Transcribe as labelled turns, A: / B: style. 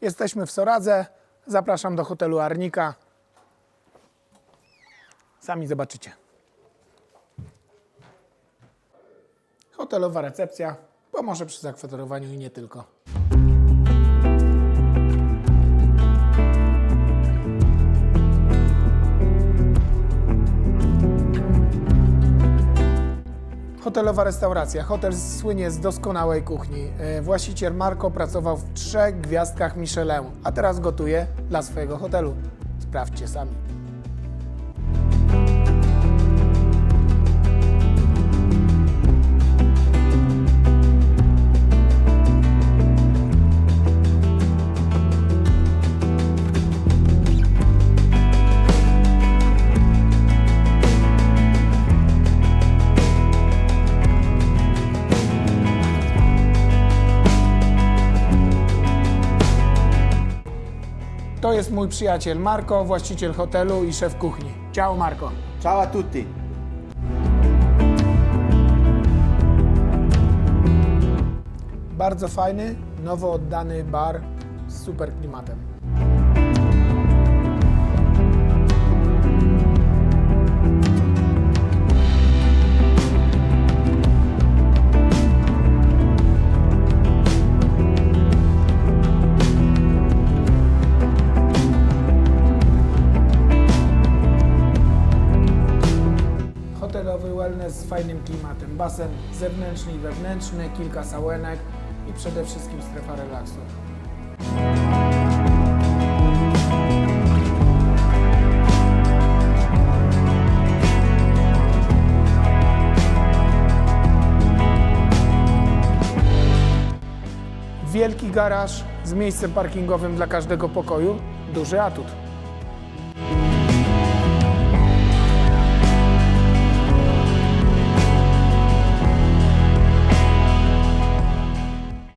A: Jesteśmy w Soradze. Zapraszam do hotelu Arnika. Sami zobaczycie. Hotelowa recepcja pomoże przy zakwaterowaniu i nie tylko. Hotelowa restauracja. Hotel słynie z doskonałej kuchni. E, Właściciel Marco pracował w trzech gwiazdkach Michelin, a teraz gotuje dla swojego hotelu. Sprawdźcie sami. To jest mój przyjaciel Marco, właściciel hotelu i szef kuchni. Ciao Marco.
B: Ciao a tutti.
A: Bardzo fajny, nowo oddany bar z super klimatem. Wellness z fajnym klimatem. Basen zewnętrzny i wewnętrzny, kilka saunek i przede wszystkim strefa relaksu. Wielki garaż z miejscem parkingowym dla każdego pokoju. Duży atut.